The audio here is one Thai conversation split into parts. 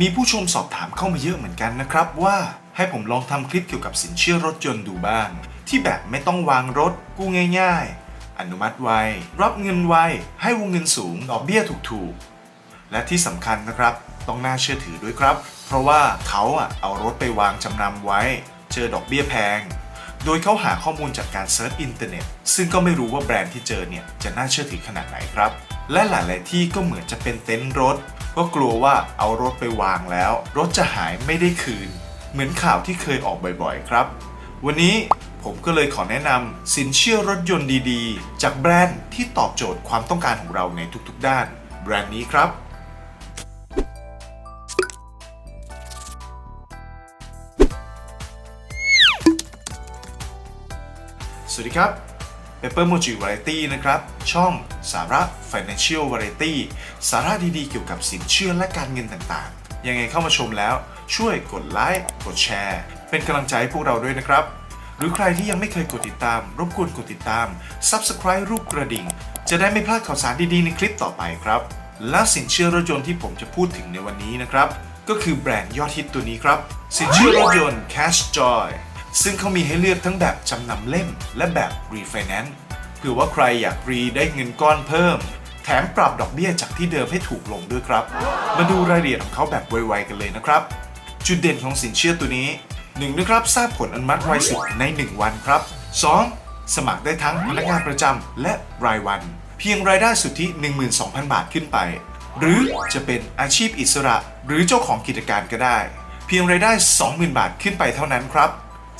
มีผู้ชมสอบถามเข้ามาเยอะเหมือนกันนะครับว่าให้ผมลองทำคลิปเกี่ยวกับสินเชื่อรถยนต์ดูบ้าง ที่แบบไม่ต้องวางรถกู้ง่าย ๆ อนุมัติไว รับเงินไว ให้วงเงินสูงดอกเบี้ยถูกๆ และที่สำคัญนะครับ ต้องน่าเชื่อถือด้วยครับ เพราะว่าเขาอะเอารถไปวางจำนำไว้ เจอดอกเบี้ยแพง โดยเขาหาข้อมูลจากการเซิร์ชอินเทอร์เน็ตซึ่งก็ไม่รู้ว่าแบรนด์ที่เจอเนี่ยจะน่าเชื่อถือขนาดไหนครับ และหลาย ๆ ที่ก็เหมือนจะเป็นเต็นท์รถ ก็กลัวว่าเอารถไปวางแล้ว รถจะหายไม่ได้คืน เหมือนข่าวที่เคยออกบ่อย ๆ ครับ วันนี้ผมก็เลยขอแนะนำสินเชื่อรถยนต์ดี ๆ จากแบรนด์ที่ตอบโจทย์ความต้องการของเราในทุก ๆ ด้าน แบรนด์นี้ครับ สวัสดีครับ Pepper Mochi Variety นะครับ ช่องสาระ Financial Variety สาระดีๆ เกี่ยวกับสินเชื่อและการเงินต่างๆ ยังไงเข้ามาชมแล้ว ช่วยกดไลค์ กดแชร์ เป็นกำลังใจให้พวกเราด้วยนะครับ หรือใครที่ยังไม่เคยกดติดตาม รบกวนกดติดตาม Subscribe รูปกระดิ่ง จะได้ไม่พลาดข่าวสารดีๆ ในคลิปต่อไปครับ และสินเชื่อรถยนต์ที่ผมจะพูดถึงในวันนี้นะครับ ก็คือแบรนด์ยอดฮิตตัวนี้ครับ สินเชื่อรถยนต์ Cash Joy ซึ่งเขามีให้เลือกทั้งแบบจำนำเล่ม และแบบ Refinance เผื่อว่าใครอยากรีได้เงินก้อนเพิ่ม แถมปรับดอกเบี้ยจากที่เดิมให้ถูกลงด้วยครับ มาดูรายละเอียดของเขาแบบไวๆกันเลยนะครับ จุดเด่นของสินเชื่อตัวนี้ 1. นะครับทราบผลอนุมัติไวสุดใน 1 วันครับ 2. สมัครได้ทั้งพนักงานประจำและรายวัน เพียงรายได้สุทธิ 12,000 บาทขึ้นไป หรือจะเป็นอาชีพอิสระ หรือเจ้าของกิจการก็ได้ เพียงรายได้ 20,000 บาทขึ้นไปเท่านั้นครับ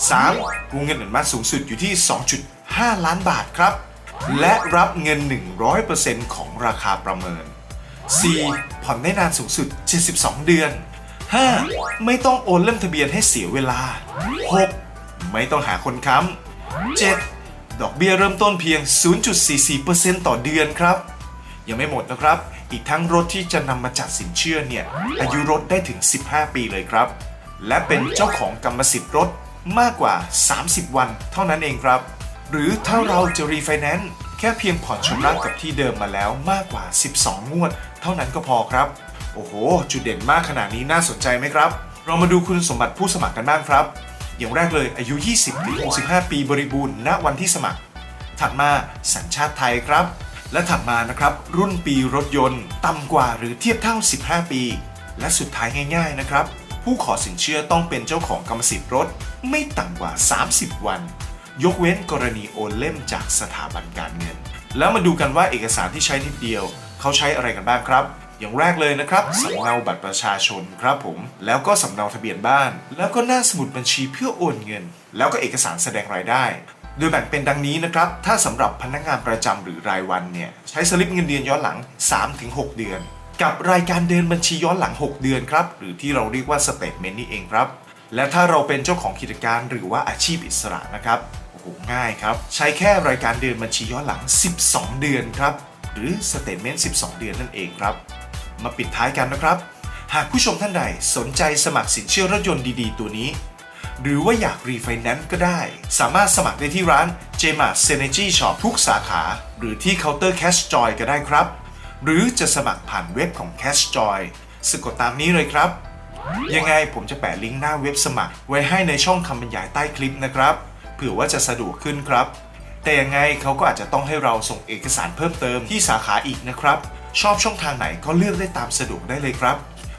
3. วงเงินอนุมัติสูงสุดอยู่ที่ 2.5 ล้านบาทครับ และรับเงิน 100%ของราคาประเมิน 4. ผ่อนได้นานสูงสุด 72 เดือน 5. ไม่ต้องโอนเล่มทะเบียนให้เสียเวลา 6. ไม่ต้องหาคนค้ำ 7. ดอกเบี้ยเริ่มต้นเพียง 0.44%ต่อเดือนครับ ยังไม่หมดนะครับ อีกทั้งรถที่จะนำมาจัดสินเชื่อเนี่ย อายุรถได้ถึง 15 ปีเลยครับ และเป็นเจ้าของกรรมสิทธิ์รถ มากกว่า 30 วัน เท่านั้นเองครับ หรือถ้าเราจะรีไฟแนนซ์แค่เพียงผ่อนชำระกับที่เดิมมาแล้วมากกว่า 12 งวด เท่านั้นก็พอครับ โอ้โห จุดเด่นมากขนาดนี้น่าสนใจไหมครับ เรามาดูคุณสมบัติผู้สมัครกันบ้างครับ อย่างแรกเลยอายุ 20-65 ปีบริบูรณ์ณวันที่สมัคร ถัดมาสัญชาติไทยครับ และถัดมานะครับรุ่นปีรถยนต์ ต่ำกว่าหรือเทียบเท่า 15 ปี และสุดท้ายง่าย ๆนะครับ ผู้ขอสินเชื่อต้องเป็นเจ้าของกรรมสิทธิ์รถไม่ต่ำกว่า 30 วัน ยกเว้นกรณีโอนเล่มจากสถาบันการเงิน แล้วมาดูกันว่าเอกสารที่ใช้นิดเดียว เขาใช้อะไรกันบ้างครับ อย่างแรกเลยนะครับสำเนาบัตรประชาชนครับผม แล้วก็สำเนาทะเบียนบ้าน แล้วก็หน้าสมุดบัญชีเพื่อโอนเงิน แล้วก็เอกสารแสดงรายได้โดยแบ่งเป็นดังนี้นะครับ ถ้าสำหรับพนักงานประจำหรือรายวันเนี่ย ใช้สลิปเงินเดือนย้อนหลัง 3-6 เดือน กับรายการเดินบัญชีย้อนหลัง 6 เดือนครับ หรือที่เราเรียกว่าสเตทเมนต์นี่เองครับ และถ้าเราเป็นเจ้าของกิจการหรือว่าอาชีพอิสระนะครับโอ้โหง่ายครับ ใช้แค่รายการเดินบัญชีย้อนหลัง 12 เดือนครับ หรือสเตทเมนต์12 เดือนนั่นเองครับ มาปิดท้ายกันนะครับ หากผู้ชมท่านใดสนใจสมัครสินเชื่อรถยนต์ดีๆ ตัวนี้ หรือว่าอยากรีไฟแนนซ์ก็ได้ สามารถสมัครได้ที่ร้าน j m a r Synergy Shop ทุกสาขา หรือที่เคาน์เตอร์ Cash Joy ก็ได้ครับ หรือจะสมัครผ่านเว็บของ Cash Joy สะกดตามนี้เลยครับ ยังไงผมจะแปะลิงก์หน้าเว็บสมัคร ไว้ให้ในช่องคำบรรยายใต้คลิปนะครับ เผื่อว่าจะสะดวกขึ้นครับ แต่ยังไงเขาก็อาจจะต้องให้เราส่งเอกสารเพิ่มเติมที่สาขาอีกนะครับ ชอบช่องทางไหนก็เลือกได้ตามสะดวกได้เลยครับ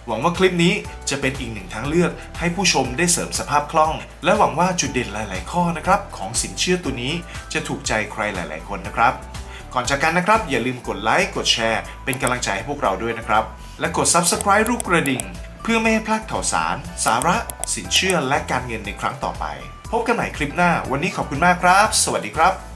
หวังว่าคลิปนี้จะเป็นอีกหนึ่งทางเลือก ให้ผู้ชมได้เสริมสภาพคล่อง และหวังว่าจุดเด่นหลาย ๆ ข้อนะครับของสินเชื่อตัวนี้จะถูกใจใครหลาย ๆ คนนะครับ ก่อนจากกันนะครับ อย่าลืมกดไลค์กดแชร์ เป็นกำลังใจให้พวกเราด้วยนะครับ และกด Subscribe รูปกระดิ่ง เพื่อไม่ให้พลาดข่าวสาร สาระ สินเชื่อและการเงินในครั้งต่อไป พบกันใหม่คลิปหน้า วันนี้ขอบคุณมากครับ สวัสดีครับ